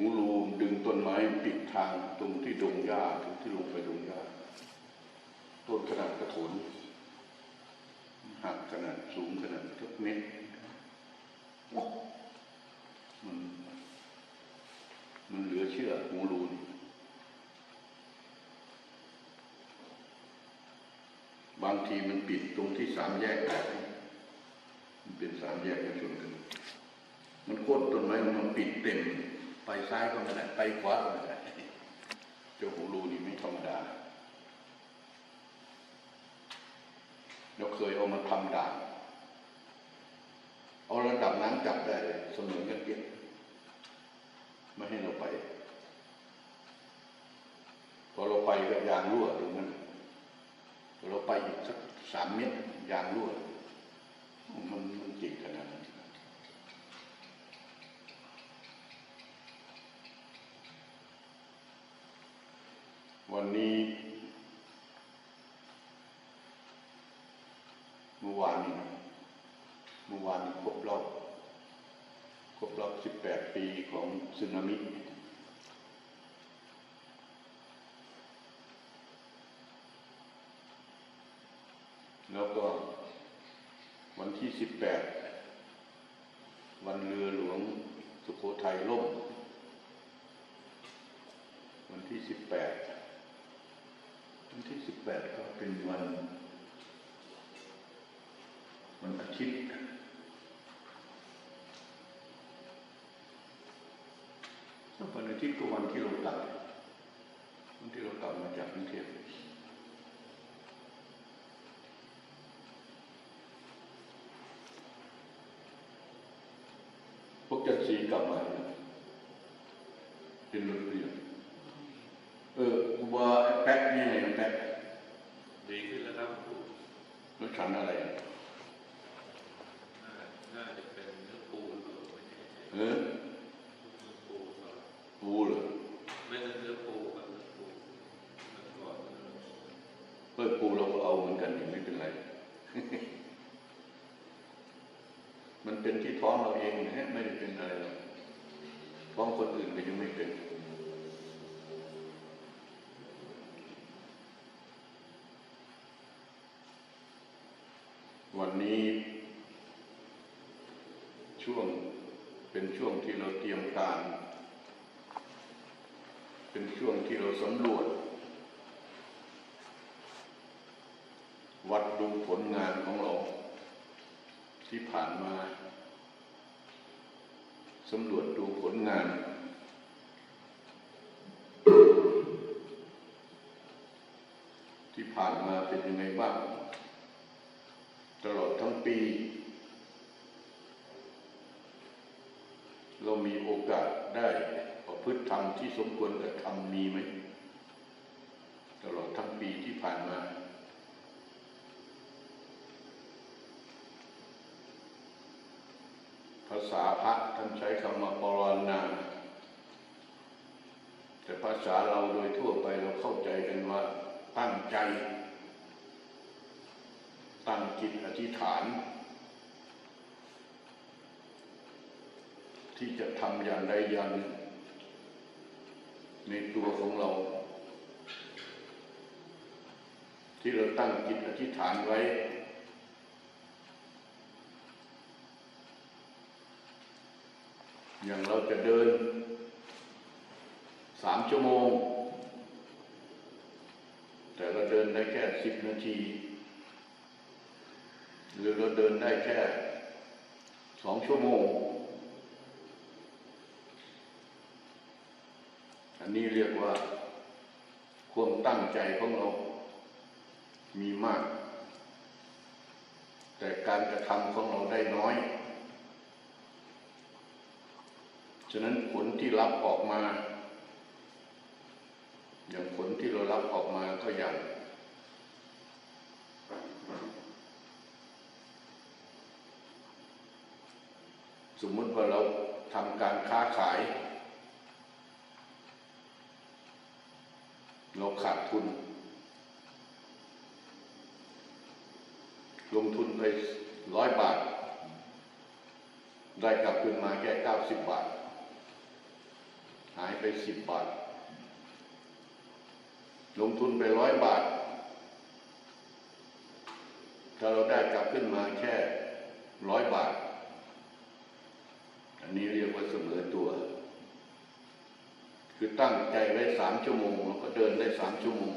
หูรูมดึงต้นไม้ปิดทางตรงที่ดงหญ้าตรงที่ลงไปดงหญ้าต้นขนาดกระถนหักขนาดสูงขนาดสักเมตรมันมันเหลือเชื่อหูรูนบางทีมันปิดตรงที่สามแยกมันเป็นสามแยกกันชนกัน มันโค่นต้นไม้มันปิดเต็ม ไปซ้ายก็ไม่ได้ไปขวาก็ไม่ได้เจ้าหูรูนี่ไม่ธรรมดาเราเคยเอามาทำด่านเอาระดับน้ำจับได้เลยเสมอกันเปียกไม่ให้เราไป พอเราไปก็ยางรั่วตรงมันพอเราไปอีกสักสามเมตรยางรั่วมันมันจริงขนาดนั้น วันนี้ เมื่อวานนี้นะเมื่อวานนี้ครบรอบครบรอบ 18 ปีของสึนามิ แล้วก็วันที่18วันเรือหลวงสุโขทัยล่ม วันที่18วันที่18ก็เป็นวัน วันอาทิตย์วันอาทิตย์ก็วันที่เรากลับวันที่เรากลับมาจากกรุงเทพพวก จันทร์ศรีกลับมาเนี่ยเป็นรถเรียนเออกูว่าไอ้แป๊กนี่ไงน้องแป๊กดีขึ้นแล้วครับครูรถฉันอะไรอะ น่าน่าจะเป็นเนื้อปูหรือเปล่าไม่แน่ใจ เออ เนื้อปูหรือเปล่า ปูเหรอ ไม่ใช่เนื้อปูครับเนื้อปูเมื่อก่อนเนื้อปู เปิดปูเราก็เอาเหมือนกันนี่ไม่เป็นไร มันเป็น ที่ท้องเราเองนะฮะไม่ได้เป็นอะไรหรอกท้องคนอื่นก็ยังไม่เป็นวันนี้ช่วงเป็นช่วงที่เราเตรียมการ เป็นช่วงที่เราสำรวจ วัดดูผลงานของเรา ที่ผ่านมา สำรวจดูผลงาน ที่ผ่านมาเป็นยังไงบ้าง ตลอดทั้งปี เรามีโอกาสได้ประพฤติธรรมที่สมควรกับทำมีไหม ตลอดทั้งปีที่ผ่านมา ภาษาพระท่านใช้คำว่าปรณนาแต่ภาษาเราโดยทั่วไปเราเข้าใจกันว่า ตั้งใจ ตั้งจิตอธิษฐาน ที่จะทำอย่างใดอย่างหนึ่งในตัวของเรา ที่เราตั้งจิตอธิษฐานไว้ อย่างเราจะเดินสามชั่วโมง แต่เราเดินได้แค่สิบนาที หรือเราเดินได้แค่สองชั่วโมง อันนี้เรียกว่า ความตั้งใจของเรา มีมาก แต่การกระทำของเราได้น้อย ฉะนั้นผลที่รับออกมา อย่างผลที่เรารับออกมาก็อย่างสมมติว่าเราทำการค้าขาย เราขาดทุน ลงทุนไปร้อยบาท ได้กลับคืนมาแค่เก้าสิบบาท หายไปสิบบาท ลงทุนไปร้อยบาท ถ้าเราได้กลับขึ้นมาแค่ร้อยบาท อันนี้เรียกว่าเสมอตัว คือตั้งใจไว้สามชั่วโมงแล้วก็เดินได้สามชั่วโมง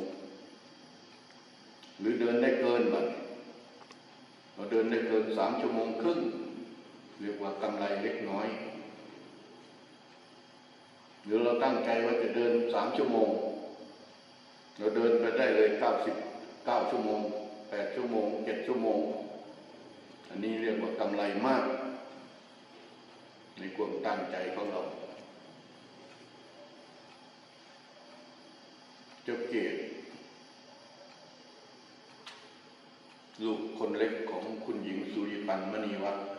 หรือเดินได้เกินบัดเราเดินได้เกินสามชั่วโมงครึ่งเรียกว่ากำไรเล็กน้อย หรือเราตั้งใจว่าจะเดินสามชั่วโมง เราเดินไปได้เลยเก้าสิบเก้าชั่วโมงแปดชั่วโมงเจ็ดชั่วโมง อันนี้เรียกว่ากำไรมาก ในความตั้งใจของเราเจ้าเกศลูกคนเล็กของคุณหญิงสุริพันมณีวัฒน์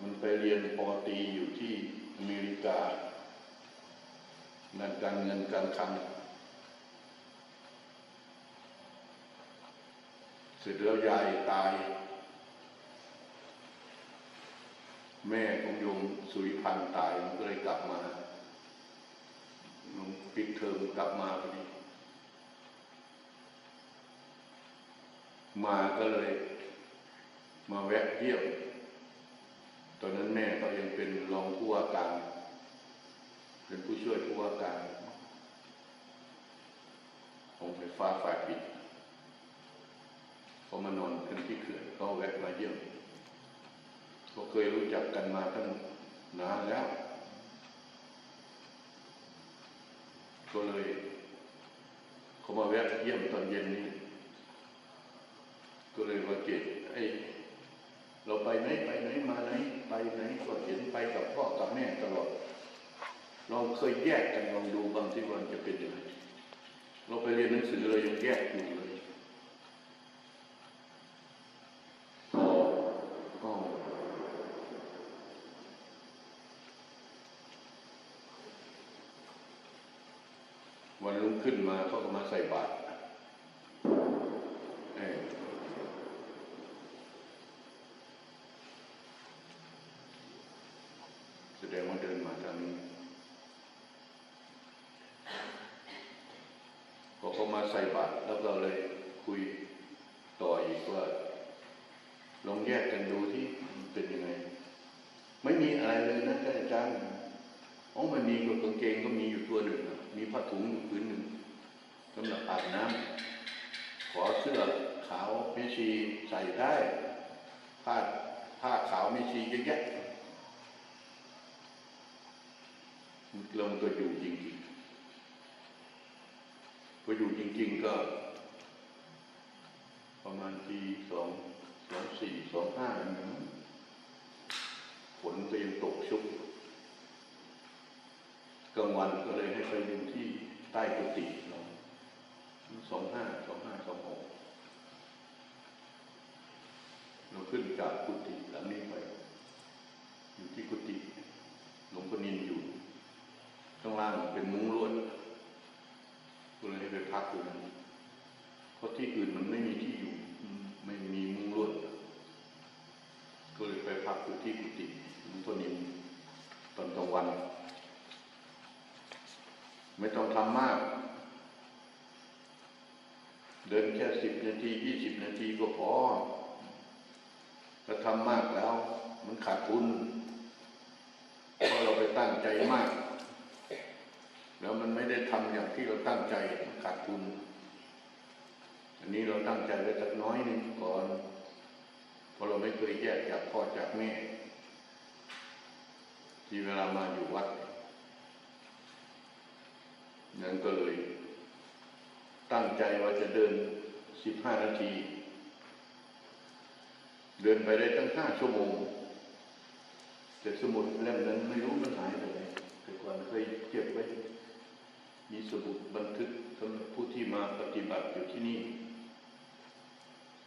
มันไปเรียนปอตีอยู่ที่อเมริกาด้านการเงินการคลังเสร็จแล้วยายตาย แม่ของโยมสุริพันธ์ตายมันก็เลยกลับมาปิดเทอมกลับมาพอดีมาก็เลย มาแวะเยี่ยม อนนั้นแม่ก็ยังเป็นรองผู้ว่าการ เป็นผู้ช่วยผู้ว่าการของไฟฟ้าฝ่ายปิดเขามานอนกันที่เขื่อนก็แวะมาเยี่ยมก็เคยรู้จักกันมาตั้งนานแล้วก็เลยเขามาแวะเยี่ยมตอนเย็นนี้ ก็เลยว่าเกตไอ้ เราไปไหนไปไหนมาไหนไปไหนก็เห็นไปกับพ่อกับแม่ตลอด เราเคยแยกกันลองดูบางทีวันจะเป็นยังไงเราไปเรียนหนังสือเรายังแยกอยู่เลยวันรุ่งขึ้นมาเขาก็มาใส่บาตรเออแสดงว่าเดินมาทางนี้ พ อเขามาใส่บาตรแล้วก็เลยคุยต่ออีกว่าลองแยกกันดูที่เป็นยังไง ไม่มีอะไรเลยนะท่านอาจารย์อ๋อมันมีกางเกงก็มีอยู่ตัวหนึ่งมีผ้าถุงอยู่ผืนหนึ่งสำหรับอาบน้ำขอเสื้อขาวแม่ชีใส่ได้ ผ้าผ้าขาวแม่ชีเยอะแยะเรามันก็อยู่จริงๆ ก็อยู่จริง ๆ ก็ ประมาณปีสองสองสี่สองห้าอันนั้ฝนก็ยังตกชุกกลางวันก็เลยให้ไปอยู่ที่ใต้กุฏิเราสองห้าสองห้าสองหกเราขึ้นจากกุฏิหลังนี้ไป อยู่ที่กุฏิหลวงพ่อนินอยู่ข้างล่างเป็นมุ้งลวด ก็เลยให้ไปพักอยู่นั้นเพราะ ที่อื่นมันไม่มีที่อยู่ ไม่มีมุ้งลวดก็เลยไปพักอยู่ที่กุฏิหลวงพ่อนินตอนกลางวัน ไม่ต้องทำมาก เดินแค่สิบนาทียี่สิบนาทีก็พอถ้าทำมากแล้ว มันขาดทุนเพราะเราไปตั้งใจมาก แล้วมันไม่ได้ทำอย่างที่เราตั้งใจขาดทุน อันนี้เราตั้งใจไว้สักน้อยหนึ่งก่อนเพราะเราไม่เคยแยกจากพ่อจากแม่ ที่เวลามาอยู่วัดนั้นก็เลย ตั้งใจว่าจะเดินสิบห้านาที เดินไปได้ตั้งห้าชั่วโมงแต่สมุดเล่มนั้นไม่รู้มันหายไปไหนแต่ก่อนเคยเก็บไว้มีสมุดบันทึกสำหรับผู้ที่มาปฏิบัติอยู่ที่นี่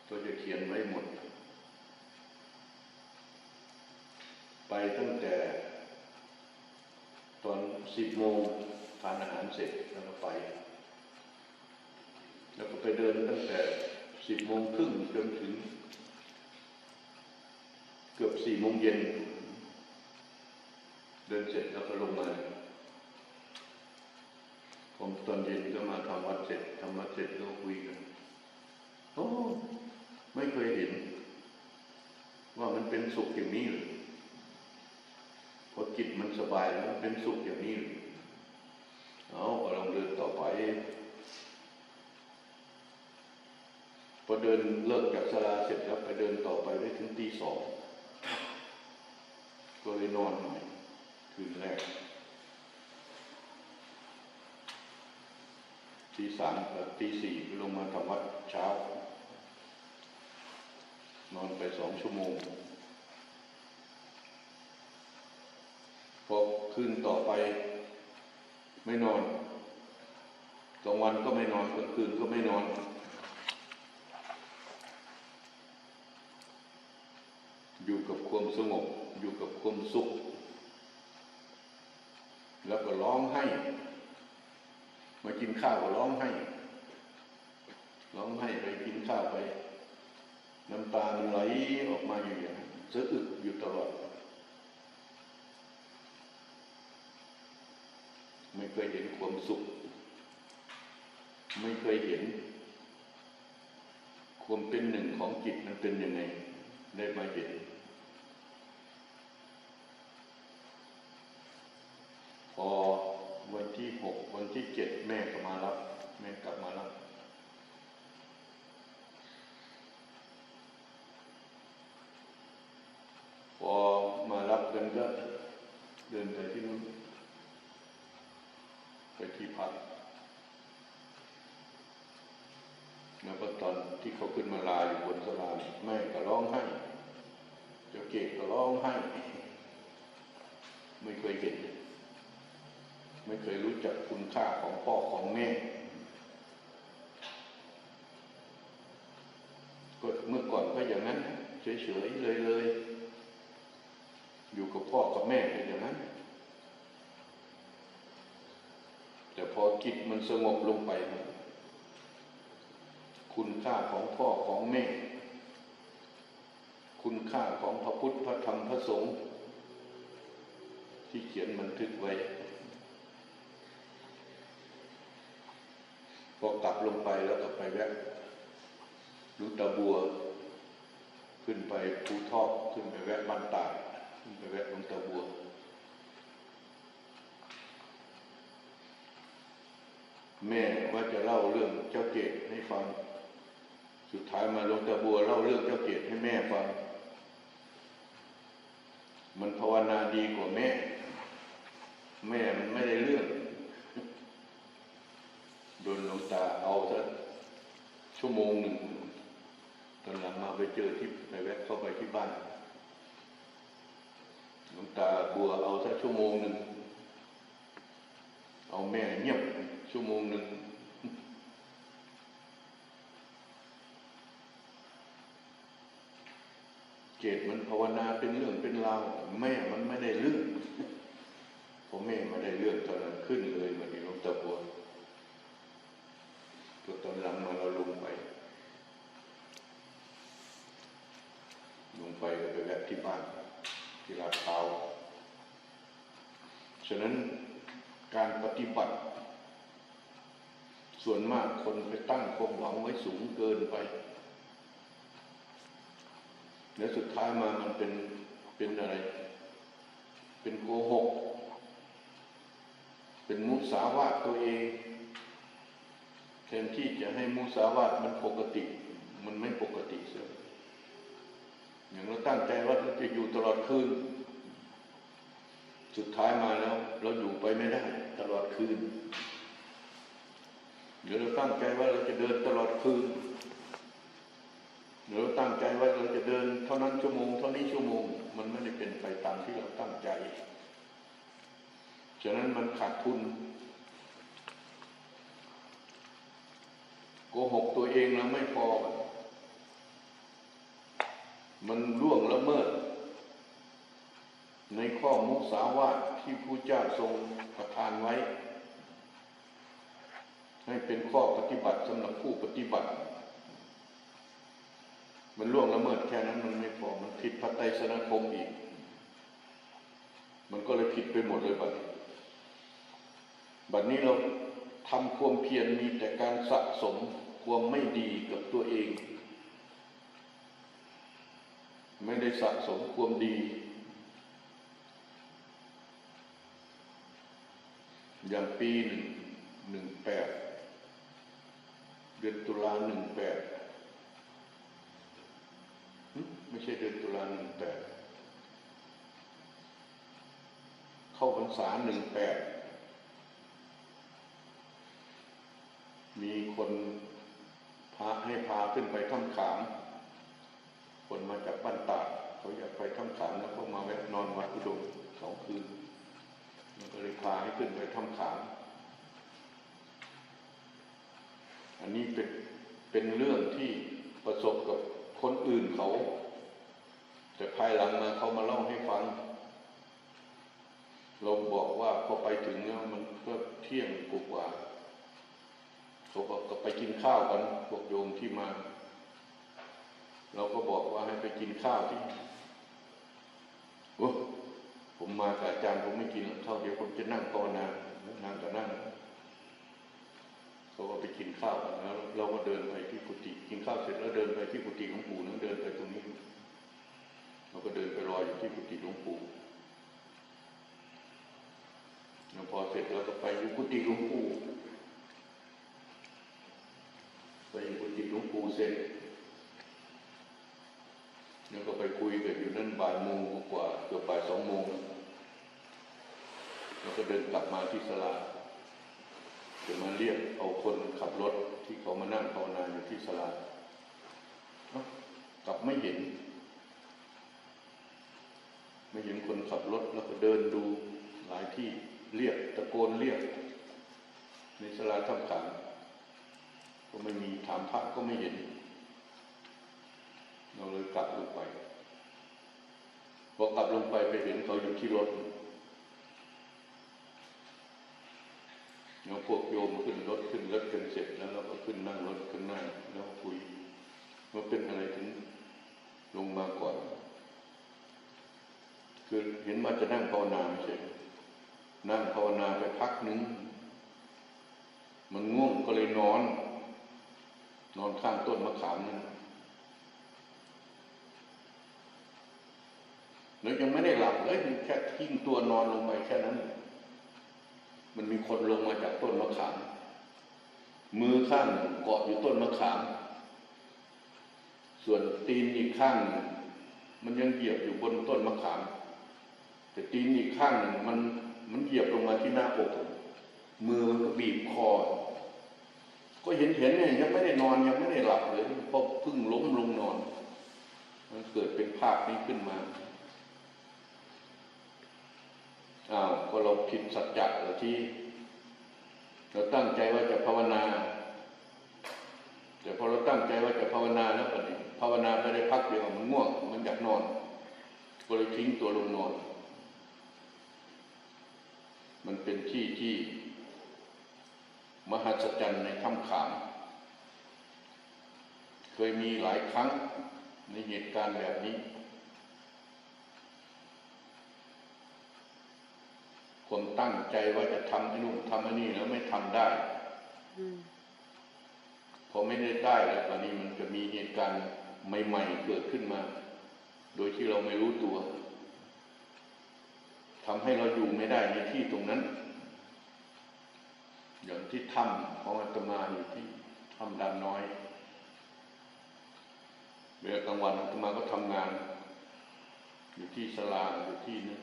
ก็จะเขียนไว้หมด ไปตั้งแต่ ตอนสิบโมงทานอาหารเสร็จแล้วก็ไป แล้วก็ไปเดินตั้งแต่สิบโมงครึ่งจนถึง เกือบสี่โมงเย็น เดินเสร็จแล้วก็ลงมาผมตอนเย็นก็มาทำวัดเสร็จทำวัดเสร็จก็คุยกัน ไม่เคยเห็น ว่ามันเป็นสุขอย่างนี้เลยพอจิตมันสบายแล้วมันเป็นสุขอย่างนี้เลยเอาก็ลองเดินต่อไปพอเดินเลิกจากสลาเสร็จแล้วไปเดินต่อไปได้ถึงตีสองก็เลยนอนหน่อยคืนแรกตีสามกับตีสี่ลงมาทำวัดเช้า นอนไปสองชั่วโมงพอคืนต่อไปไม่นอนกลางวันก็ไม่นอนกลางคืนก็ไม่นอน อยู่กับความสงบ อยู่กับความสุข แล้วก็ร้องไห้ มากินข้าวก็ร้องไห้ ร้องไห้ไปกินข้าวไป น้ำตามันไหลออกมาอยู่อย่างนั้นสะอึกอยู่ตลอด ไม่เคยเห็นความสุข ไม่เคยเห็น ความเป็นหนึ่งของจิตมันเป็นยังไง ได้มาเห็น พอวันที่หกวันที่เจ็ดแม่ก็มารับ แม่กลับมารับ พอมา รับกันก็เดินไปที่นู้นไปที่พักแล้วก็ตอนที่เขาขึ้นมาลาอยู่บนสลานแม่ก็ร้องไห้เจ้าเกศก็ร้องไห้ไม่เคยเห็น ไม่เคยรู้จักคุณค่าของพ่อของแม่ ก็เมื่อก่อนก็อย่างนั้น เฉยๆเลยเลยๆ อยู่กับพ่อกับแม่เป็นอย่างนั้น แต่พอจิตมันสงบลงไป คุณค่าของพ่อของแม่ คุณค่าของพระพุทธพระธรรมพระสงฆ์ที่เขียนบันทึกไว้พอกลับลงไปแล้วก็ไปแวะรูตาบัว ขึ้นไปภูทอกขึ้นไปแวะบ้านตาก ไปแวะลงตาบัวแม่ว่าจะเล่าเรื่องเจ้าเกศให้ฟัง สุดท้ายมาลงตาบัวเล่าเรื่องเจ้าเกศให้แม่ฟัง มันภาวนาดีกว่าแม่ แม่มันไม่ได้เรื่อง โดนหลวงตาเอาซะชั่วโมงหนึ่งตอนหลังมาไปเจอที่ไปแวะเข้าไปที่บ้าน หลวงตาบัวเอาซะชั่วโมงหนึ่ง เอาแม่เงียบชั่วโมงหนึ่งเกตมันภาวนาเป็นเรื่องเป็นราวแม่มันไม่ได้เรื่องพอแม่ไม่ได้เรื่องตอนนั้นขึ้นเลยเหมือนที่หลวงตาบัวตัวตอนหลังมาเราลงไป ลงไปก็ไปแวะที่บ้าน ที่ลาดพร้าฉะนั้นการปฏิบัติ ส่วนมากคนไปตั้งความหวังไว้สูงเกินไป แล้วสุดท้ายมามันเป็นเป็นอะไร เป็นโกหก เป็นมุสาวาทตัวเองแทนที่จะให้มุสาวาทมันปกติ มันไม่ปกติเสีย อย่างเราตั้งใจว่าเราจะอยู่ตลอดคืน สุดท้ายมาแล้ว เราอยู่ไปไม่ได้ ตลอดคืนเดี๋ยวเราตั้งใจว่าเราจะเดินตลอดคืนเดี๋ยวเราตั้งใจว่าเราจะเดิน เท่านั้นชั่วโมงเท่านี้ชั่วโมง มันไม่ได้เป็นไปตามที่เราตั้งใจ ฉะนั้นมันขาดทุนโกหกตัวเองแล้วไม่พอ มันล่วงละเมิด ในข้อมุสาวาทที่พระเจ้าทรงประทานไว้ ให้เป็นข้อปฏิบัติสำหรับผู้ปฏิบัติ มันล่วงละเมิดแค่นั้นมันไม่พอมันผิดพระไตรสนคมอีก มันก็เลยผิดไปหมดเลยบัดนี้บัดนี้เราทำความเพียรมีแต่การสะสมความไม่ดีกับตัวเอง ไม่ได้สะสมความดี อย่างปีหนึ่งหนึ่งแปดเดือนตุลาหนึ่งแปดไม่ใช่เดือนตุลาหนึ่งแปดเข้าพรรษาหนึ่งแปดมีคนพาให้พาขึ้นไปถ้ำขาม คนมาจากบ้านตากเขาอยากไปถ้ำขามแล้วก็มาแวะนอนวัดอุดมสองคืนมันก็เลยพาให้ขึ้นไปถ้ำขามอันนี้เป็นเป็นเรื่องที่ประสบกับคนอื่นเขา แต่ภายหลังมาเขามาเล่าให้ฟัง เราบอกว่าพอไปถึงเนี่ยมันก็เที่ยงกว่าเขาก็ไปกินข้าวกันพวกโยมที่มา เราก็บอกว่าให้ไปกินข้าวที่โอ้ผมมากับอาจารย์ผมไม่กินข้าวเดียวผมจะนั่งภาวนานั่งก็นั่งเขาก็ไปกินข้าวกันแล้วเราก็เดินไปที่กุฏิกินข้าวเสร็จแล้วเดินไปที่กุฏิหลวงปู่นั้นเดินไปตรงนี้เราก็เดินไปรออยู่ที่กุฏิหลวงปู่แล้วพอเสร็จเราก็ไปอยู่กุฏิหลวงปู่ไปอยู่กุฏิหลวงปู่เสร็จแล้วก็ไปคุยกันอยู่นั่นบ่าย โมงกว่าเกือบบ่ายสองโมงแล้วก็เดินกลับมาที่ศาลาจะมาเรียกเอาคนขับรถที่เขามานั่งภาวนาอยู่ที่ศาลากลับไม่เห็น ไม่เห็นคนขับรถแล้วก็เดินดูหลายที่เรียกตะโกนเรียก ในศาลาถ้ำขังก็ไม่มีถามพระก็ไม่เห็น เราเลยกลับลงไป พอกลับลงไปไปเห็นเขาอยู่ที่รถเราพวกโยมขึ้นรถขึ้นรถกันเสร็จแล้วเราก็ขึ้นนั่งรถขึ้นนั่งแล้วคุยว่าเป็นอะไรถึงลงมาก่อน คือเห็นว่าจะนั่งภาวนาไม่ใช่นั่งภาวนาไปพักหนึ่งมันง่วงก็เลยนอน นอนข้างต้นมะขามนั่น แล้วยังไม่ได้หลับเลยแค่ทิ้งตัวนอนลงไปแค่นั้น มันมีคนลงมาจากต้นมะขาม มือข้างหนึ่งเกาะอยู่ต้นมะขาม ส่วนตีนอีกข้างหนึ่งมันยังเหยียบอยู่บนต้นมะขาม แต่ตีนอีกข้างหนึ่งมันมันเหยียบลงมาที่หน้าอกมือมันก็บีบคอ ก็เห็นเห็นเนี่ยยังไม่ได้นอนยังไม่ได้หลับเลยเพราะเพิ่งล้มลงนอน มันเกิดเป็นภาพนี้ขึ้นมา อ้าวก็เราผิดสัจจะเรอที่เราตั้งใจว่าจะภาวนา แต่พอเราตั้งใจว่าจะภาวนาแล้วก็นี่ภาวนาไปได้พักเดียวมันง่วง มันอยากนอน ก็เลยทิ้งตัวลงนอน มันเป็นที่ที่ มหัศจรรย์ในถ้ำขาม เคยมีหลายครั้งในเหตุการณ์แบบนี้ คนตั้งใจว่าจะทำไอ้นู่นทำไอ้นี่แล้วไม่ทำได้พอไม่ได้ได้แล้วตอนนี้มันจะมีเหตุการณ์ใหม่ ๆ เกิดขึ้นมา โดยที่เราไม่รู้ตัวทำให้เราอยู่ไม่ได้ในที่ตรงนั้น อย่างที่ถ้ำของอาตมาอยู่ที่ถ้ำดานน้อย เวลากลางวันอาตมาก็ทำงาน อยู่ที่สลาอยู่ที่นึง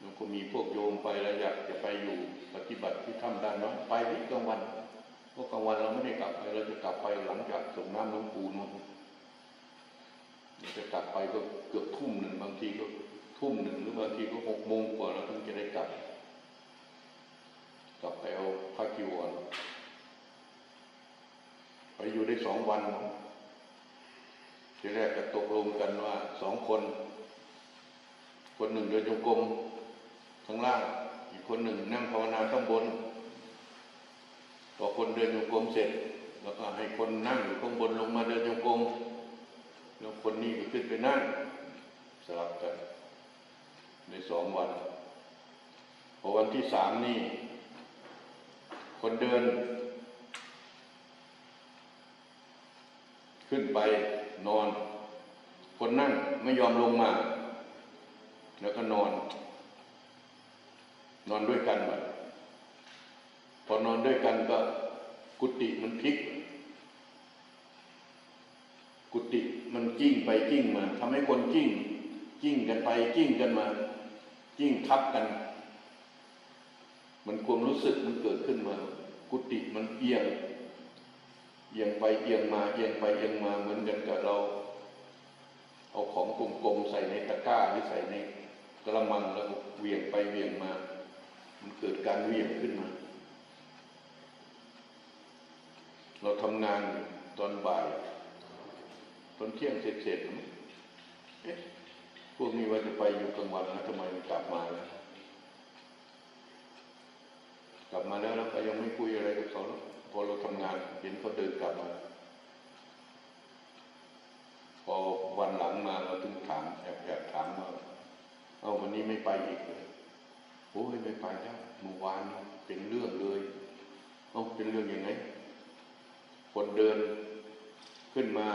แล้วก็มีพวกโยมไปแล้วอยากจะไปอยู่ปฏิบัติที่ถ้ำดานน้อยไปที่กลางวันเพราะกลางวันเราไม่ได้กลับไปเราจะกลับไปหลังจากส่งน้ำหลวงปู่นู่นจะกลับไปก็เกือบทุ่มหนึ่งบางทีก็ทุ่มหนึ่งหรือบางทีก็หกโมงกว่าเราถึงจะได้กลับ กลับไปเอาผ้ากีวรไปอยู่ได้สองวันทีแรกก็ตกลงกันว่าสองคน คนหนึ่งเดินจงกรม ข้างล่าง อีกคนหนึ่งนั่งภาวนาข้างบนพอคนเดินโยกมเสร็จ แล้วก็ให้คนนั่งอยู่ข้างบนลงมาเดินโยกมแล้วคนนี้ก็ขึ้นไปนั่งสลับกัน ในสองวันพอวันที่สามนี่ คนเดิน ขึ้นไปนอน คนนั่งไม่ยอมลงมา แล้วก็นอน นอนด้วยกันแบบพอนอนด้วยกันก็กุฏิมันพลิก กุฏิมันกิ้งไปกิ้งมาทำให้คนกิ้ง กิ้งกันไปกิ้งกันมา กิ้งทับกัน มันความรู้สึกมันเกิดขึ้นมา กุฏิมันเอียงเอียงไปเอียงมาเอียงไปเอียงมาเหมือนกันกับเรา เอาของกลมๆใส่ในตะกร้าหรือใส่ในกระมังแล้วเวียงไปเวียงมา มันเกิดการเวี่ยงขึ้นมา เราทำงานตอนบ่าย ตอนเที่ยงเสร็จๆเอ๊ะพวกนี้ว่าจะไปอยู่กลางวันนะทำไมมันกลับมาแล้วกลับมาแล้วเราก็ยังไม่คุยอะไรกับเขาแล้วพอเราทำงานเห็นเขาเดินกลับมาพอวันหลังมาเราถึงถามแอบแอบถามว่าเอาวันนี้ไม่ไปอีกเลย อ้ยไม่ไปแล้วเมื่อวานเป็นเรื่องเลยเอาเป็นเรื่องอยังไงคนเดินขึ้นมา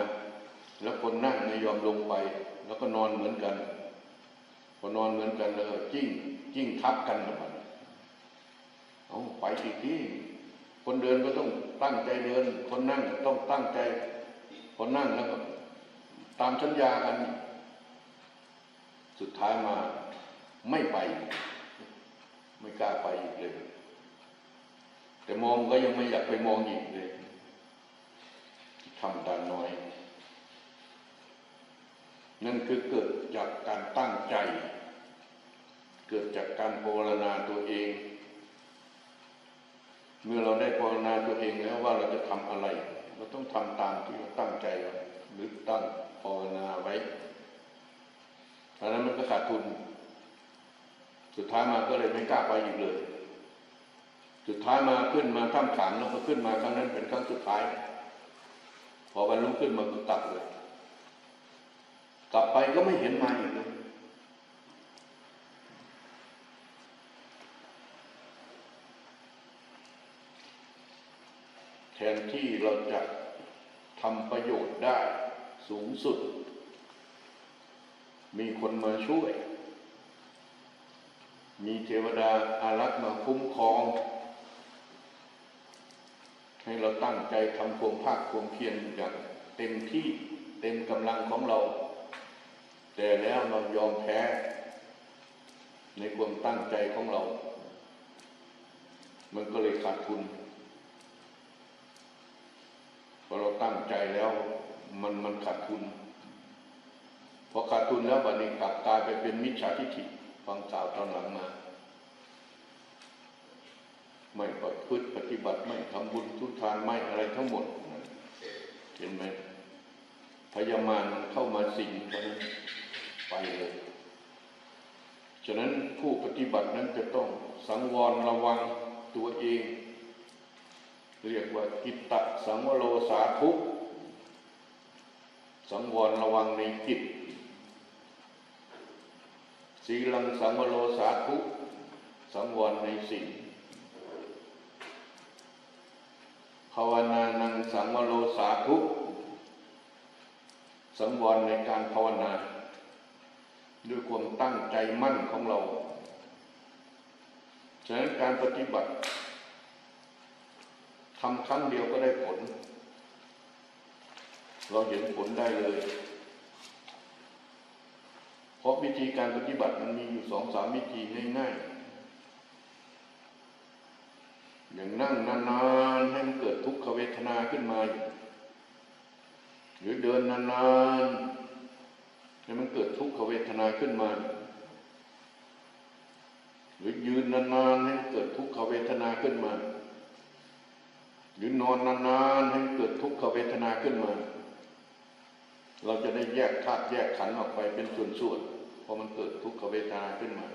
แล้วคนนั่งไม่ยอมลงไป แล้วก็นอนเหมือนกันพอนอนเหมือนกันแล้วจิ้งจิ้งทับกันแบบนั้นเอาไปอีกที่คนเดินก็ต้องตั้งใจเดิน คนนั่งต้องตั้งใจ คนนั่งแล้วก็ตามสัญญากัน สุดท้ายมาไม่ไป ไม่กล้าไปอีกเลย แต่มองก็ยังไม่อยากไปมองอีกเลยทำตาน้อย นั่นคือเกิดจากการตั้งใจ เกิดจากการภาวนาตัวเอง เมื่อเราได้ภาวนาตัวเองแล้วว่าเราจะทำอะไร เราต้องทำตามที่เราตั้งใจหรือตั้งภาวนาไว้เพราะนั้นมันก็ขาดทุน สุดท้ายมาก็เลยไม่กล้าไปอีกเลย สุดท้ายมาขึ้นมาท่ามขันแล้วก็ขึ้นมาครั้งนั้นเป็นครั้งสุดท้าย พอวันรุ่งขึ้นมาก็กลับเลย กลับไปก็ไม่เห็นมาอีกเลยแทนที่เราจะทำประโยชน์ได้สูงสุด มีคนมาช่วย มีเทวดาอารักษ์มาคุ้มครอง ให้เราตั้งใจทำความภาคความเพียรอย่างเต็มที่เต็มกำลังของเรา แต่แล้วเรายอมแพ้ ในความตั้งใจของเรา มันก็เลยขาดทุนพอเราตั้งใจแล้วมันมันขาดทุนพอขาดทุนแล้วบัดนี้กลับกลายไปเป็นมิจฉาทิฏฐิ ฟังสาวตอนหลังมา ไม่ปฏิพฤติปฏิบัติไม่ทำบุญทุทานไม่อะไรทั้งหมดเห็นไหมพยามารมันเข้ามาสิงเพราะนั้นไปเลย ฉะนั้นผู้ปฏิบัตินั้นจะต้องสังวรระวังตัวเอง เรียกว่ากิตตสังวโรสาธุ สังวรระวังในกิจ สีลังสังวโรสาธุสังวรในสิ่งภาวนานังสังวโรสาธุสังวรในการภาวนา ด้วยความตั้งใจมั่นของเรา ฉะนั้นการปฏิบัติทำครั้งเดียวก็ได้ผล เราเห็นผลได้เลย เพราะวิธีการปฏิบัติมันมีอยู่สองสามวิธีง่ายๆ อย่างนั่งนานๆให้มันเกิดทุกขเวทนาขึ้นมา หรือเดินนานๆให้มันเกิดทุกขเวทนาขึ้นมา หรือยืนนานๆให้มันเกิดทุกขเวทนาขึ้นมา หรือนอนนานๆให้เกิดทุกขเวทนาขึ้นมาเราจะได้แยกธาตุแยกขันธ์ออกไปเป็นส่วนๆ พอมันเกิดทุกขเวทนาขึ้นมา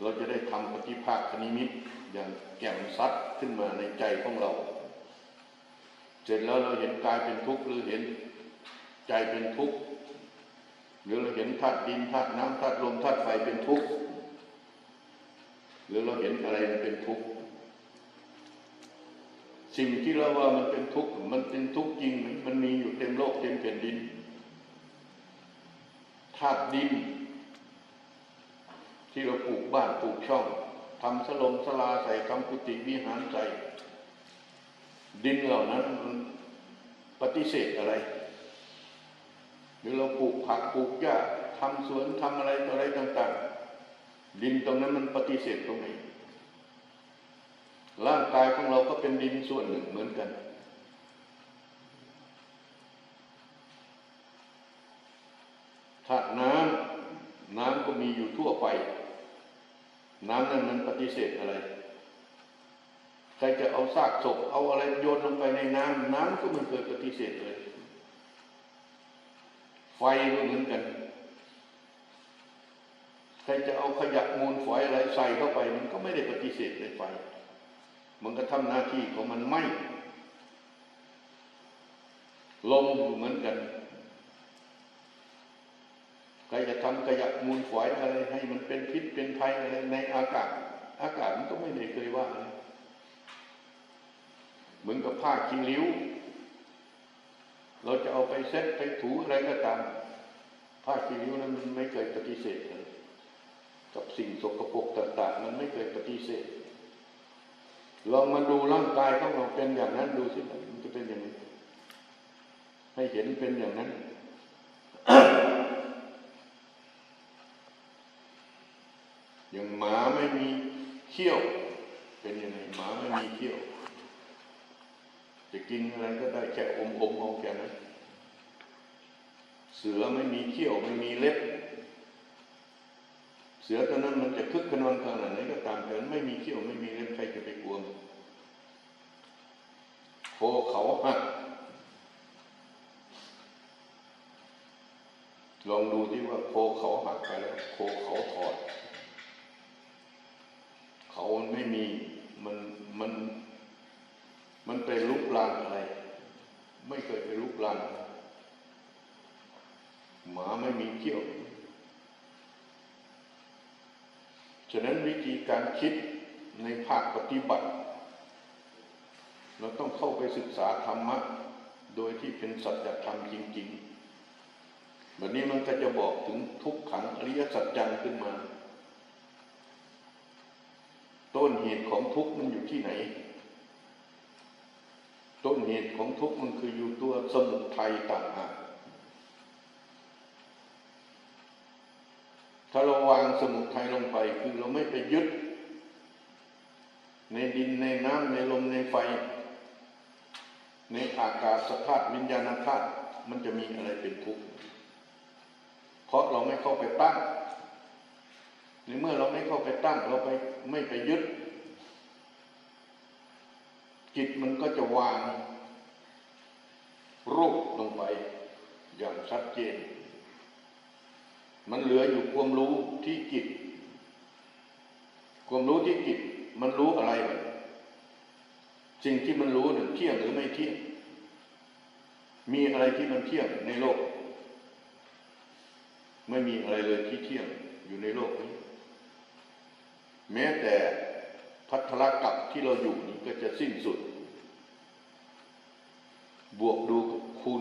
เราจะได้ทำปฏิภาคคณิมิตอย่างแจ่มชัดขึ้นมาในใจของเรา เสร็จแล้วเราเห็นกายเป็นทุกข์หรือเห็นใจเป็นทุกข์หรือเราเห็นธาตุดินธาตุน้ำธาตุลมธาตุไฟเป็นทุกข์หรือเราเห็นอะไรมันเป็นทุกข์สิ่งที่เราว่ามันเป็นทุกข์มันเป็นทุกข์จริงมันมีอยู่เต็มโลกเต็มแผ่นดิน ธาตุดิน ที่เราปลูกบ้านปลูกช่องทำสลมสลาใส่ทำกุฏิวิหารใส่ดินเหล่านั้นมันปฏิเสธอะไร หรือเราปลูกผักปลูกหญ้าทำสวนทำอะไรต่ออะไรต่าง ๆ ดินตรงนั้นมันปฏิเสธตรงไหนร่างกายของเราก็เป็นดินส่วนหนึ่งเหมือนกัน ธาตุน้ำน้ำก็มีอยู่ทั่วไป น้ำนั้นมันปฏิเสธอะไรใครจะเอาซากศพเอาอะไรโยนลงไปในน้ำน้ำก็ไมันเคยปฏิเสธเลย ไฟก็เหมือนกัน ใครจะเอาขยะมูลฝอยอะไรใส่เข้าไป มันก็ไม่ได้ปฏิเสธในไฟ มันก็ทำหน้าที่ของมันไหมลมเหมือนกัน ใครจะทำขยะมูลฝอยอะไรให้มันเป็นพิษเป็นภัยอะไรในอากาศ อากาศมันก็ไม่ได้เคยว่าอะไรเหมือนกับผ้าคีริ้ว เราจะเอาไปเซ็ตไปถูอะไรก็ตาม ผ้าคีริ้วนั้นมันไม่เคยปฏิเสธเลยกับสิ่งสกปรกต่างๆ มันไม่เคยปฏิเสธลองมาดูร่างกายของเราเป็นอย่างนั้นดูสิมันจะเป็นอย่างนี้ให้เห็นเป็นอย่างนั้น อย่างหมาไม่มีเขี้ยว เป็นยังไงหมาไม่มีเขี้ยว จะกินอะไรก็ได้แค่อมอมเอาแค่นั้นเสือไม่มีเขี้ยวไม่มีเล็บ เสือตัวนั้นมันจะคึกขนองขนาดไหนก็ตามแต่มันไม่มีเขี้ยวไม่มีเล็บใครจะไปกลัวมันโคเขาหักลองดูที่ว่าโคเขาหักไปแล้วโคเขาถอด มันไม่มีมันมันมันไปลุกลานอะไร ไม่เคยไปลุกลานหมาไม่มีเขี้ยว ฉะนั้นวิธีการคิดในภาคปฏิบัติ เราต้องเข้าไปศึกษาธรรมะ โดยที่เป็นสัจธรรมจริง ๆ แบบนี้มันก็จะบอกถึงทุกขังอริยสัจจังขึ้นมา ต้ นเหตุของทุกข์มันอยู่ที่ไหน ต้นเหตุของทุกข์มันคืออยู่ตัวสมุทัยต่างหากถ้าเราวางสมุทัยลงไปคือเราไม่ไปยึด ในดินในน้ำในลมในไฟ ในอากาศสภาพวิญญาณธาตุมันจะมีอะไรเป็นทุกข์เพราะเราไม่เข้าไปตั้งในเมื่อเราไม่เข้าไปตั้งเราไปไม่ไปยึด จิตมันก็จะวาง รูปลงไป อย่างชัดเจน มันเหลืออยู่ความรู้ที่จิต ความรู้ที่จิต มันรู้อะไรบ้างสิ่งที่มันรู้เนี่ยเที่ยงหรือไม่เที่ยง มีอะไรที่มันเที่ยงในโลก ไม่มีอะไรเลยที่เที่ยงอยู่ในโลกนี้ แม้แต่ พัทธลกับที่เราอยู่นี้ก็จะสิ้นสุด บวกดูคูณ